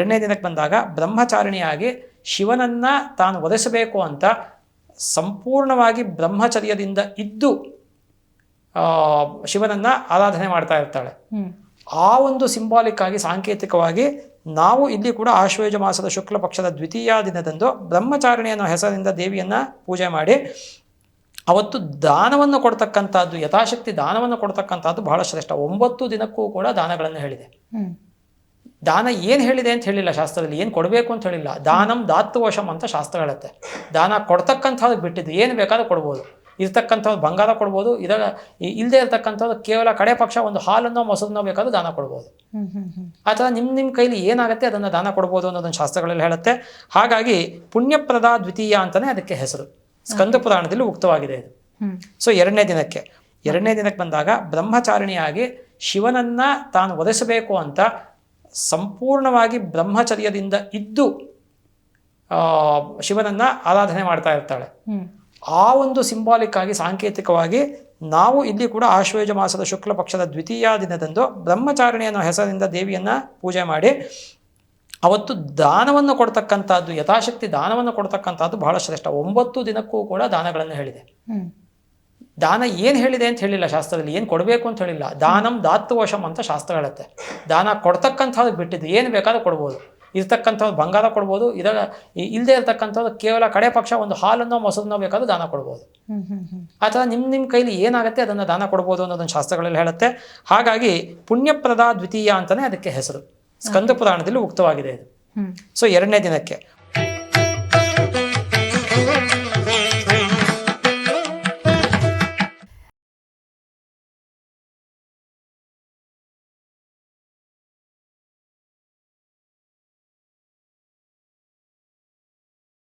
ಎರಡನೇ ದಿನಕ್ಕೆ ಬಂದಾಗ ಬ್ರಹ್ಮಚಾರಿಣಿಯಾಗಿ ಶಿವನನ್ನ ತಾನು ಒದೆಸಬೇಕು ಅಂತ ಸಂಪೂರ್ಣವಾಗಿ ಬ್ರಹ್ಮಚರ್ಯದಿಂದ ಇದ್ದು ಆ, ಶಿವನನ್ನ ಆರಾಧನೆ ಮಾಡ್ತಾ ಇರ್ತಾಳೆ. ಆ ಒಂದು ಸಿಂಬಾಲಿಕ್ ಆಗಿ ಸಾಂಕೇತಿಕವಾಗಿ ನಾವು ಇಲ್ಲಿ ಕೂಡ ಆಶ್ವೇಜ ಮಾಸದ ಶುಕ್ಲ ಪಕ್ಷದ ದ್ವಿತೀಯ ದಿನದಂದು ಬ್ರಹ್ಮಚಾರಿಣಿ ಅನ್ನೋ ಹೆಸರಿನಿಂದ ದೇವಿಯನ್ನ ಪೂಜೆ ಮಾಡಿ ಅವತ್ತು ದಾನವನ್ನು ಕೊಡ್ತಕ್ಕಂಥದ್ದು ಯಥಾಶಕ್ತಿ ದಾನವನ್ನು ಕೊಡ್ತಕ್ಕಂಥದ್ದು ಬಹಳ ಶ್ರೇಷ್ಠ. ಒಂಬತ್ತು ದಿನಕ್ಕೂ ಕೂಡ ದಾನಗಳನ್ನು ಹೇಳಿದೆ. ದಾನ ಏನು ಹೇಳಿದೆ ಅಂತ ಹೇಳಿಲ್ಲ ಶಾಸ್ತ್ರದಲ್ಲಿ ಏನು ಕೊಡಬೇಕು ಅಂತ ಹೇಳಿಲ್ಲ. ದಾನಂ ದಾತ್ವಶಂ ಅಂತ ಶಾಸ್ತ್ರ ಹೇಳುತ್ತೆ. ದಾನ ಕೊಡ್ತಕ್ಕಂಥದ್ದು ಬಿಟ್ಟಿದ್ದು ಏನು ಬೇಕಾದ್ರೂ ಕೊಡ್ಬೋದು. ಇರ್ತಕ್ಕಂಥದ್ದು ಬಂಗಾರ ಕೊಡ್ಬೋದು ಇದರ ಇಲ್ಲದೆ ಇರ್ತಕ್ಕಂಥದ್ದು ಕೇವಲ ಕಡೆ ಪಕ್ಷ ಒಂದು ಹಾಲನ್ನೋ ಮೊಸರನ್ನೋ ಬೇಕಾದ್ರೂ ದಾನ ಕೊಡ್ಬೋದು. ಆ ಥರ ನಿಮ್ಮ ನಿಮ್ಮ ಕೈಲಿ ಏನಾಗುತ್ತೆ ಅದನ್ನು ದಾನ ಕೊಡ್ಬೋದು ಅನ್ನೋದನ್ನು ಶಾಸ್ತ್ರಗಳಲ್ಲಿ ಹೇಳುತ್ತೆ. ಹಾಗಾಗಿ ಪುಣ್ಯಪ್ರದ ದ್ವಿತೀಯ ಅಂತಲೇ ಅದಕ್ಕೆ ಹೆಸರು. ಸ್ಕಂದ ಪುರಾಣದಲ್ಲಿ ಉಕ್ತವಾಗಿದೆ ಇದು. ಸೊ ಎರಡನೇ ದಿನಕ್ಕೆ. ಎರಡನೇ ದಿನಕ್ಕೆ ಬಂದಾಗ ಬ್ರಹ್ಮಚಾರಿಣಿಯಾಗಿ ಶಿವನನ್ನ ತಾನು ಒದೆಸಬೇಕು ಅಂತ ಸಂಪೂರ್ಣವಾಗಿ ಬ್ರಹ್ಮಚರ್ಯದಿಂದ ಇದ್ದು ಆ, ಶಿವನನ್ನ ಆರಾಧನೆ ಮಾಡ್ತಾ ಇರ್ತಾಳೆ. ಆ ಒಂದು ಸಿಂಬಾಲಿಕ್ ಆಗಿ ಸಾಂಕೇತಿಕವಾಗಿ ನಾವು ಇಲ್ಲಿ ಕೂಡ ಆಶ್ವೇಜ ಮಾಸದ ಶುಕ್ಲ ಪಕ್ಷದ ದ್ವಿತೀಯ ದಿನದಂದು ಬ್ರಹ್ಮಚಾರಿಣಿ ಅನ್ನೋ ಹೆಸರಿಂದ ದೇವಿಯನ್ನ ಪೂಜೆ ಮಾಡಿ ಅವತ್ತು ದಾನವನ್ನು ಕೊಡ್ತಕ್ಕಂಥದ್ದು ಯಥಾಶಕ್ತಿ ದಾನವನ್ನು ಕೊಡ್ತಕ್ಕಂಥದ್ದು ಬಹಳ ಶ್ರೇಷ್ಠ. ಒಂಬತ್ತು ದಿನಕ್ಕೂ ಕೂಡ ದಾನಗಳನ್ನು ಹೇಳಿದೆ. ದಾನ ಏನು ಹೇಳಿದೆ ಅಂತ ಹೇಳಿಲ್ಲ ಶಾಸ್ತ್ರದಲ್ಲಿ ಏನು ಕೊಡಬೇಕು ಅಂತ ಹೇಳಿಲ್ಲ. ದಾನಂ ದಾತ್ವಶಂ ಅಂತ ಶಾಸ್ತ್ರ ಹೇಳುತ್ತೆ. ದಾನ ಕೊಡ್ತಕ್ಕಂಥದ್ದು ಬಿಟ್ಟಿದ್ದು ಏನು ಬೇಕಾದ್ರೂ ಕೊಡ್ಬೋದು. ಇರ್ತಕ್ಕಂಥದ್ದು ಬಂಗಾರ ಕೊಡ್ಬೋದು ಇದ ಇಲ್ಲದೆ ಇರ್ತಕ್ಕಂಥದ್ದು ಕೇವಲ ಕಡೆ ಪಕ್ಷ ಒಂದು ಹಾಲನ್ನೋ ಮೊಸರನ್ನೋ ಬೇಕಾದ್ರೂ ದಾನ ಕೊಡ್ಬೋದು. ಆ ಥರ ನಿಮ್ಮ ನಿಮ್ಮ ಕೈಲಿ ಏನಾಗುತ್ತೆ ಅದನ್ನು ದಾನ ಕೊಡ್ಬೋದು ಅನ್ನೋದನ್ನು ಶಾಸ್ತ್ರಗಳಲ್ಲಿ ಹೇಳುತ್ತೆ. ಹಾಗಾಗಿ ಪುಣ್ಯಪ್ರದ ದ್ವಿತೀಯ ಅಂತಲೇ ಅದಕ್ಕೆ ಹೆಸರು. ಸ್ಕಂದ ಪುರಾಣದಲ್ಲಿ ಉಕ್ತವಾಗಿದೆ ಇದು. ಸೊ ಎರಡನೇ ದಿನಕ್ಕೆ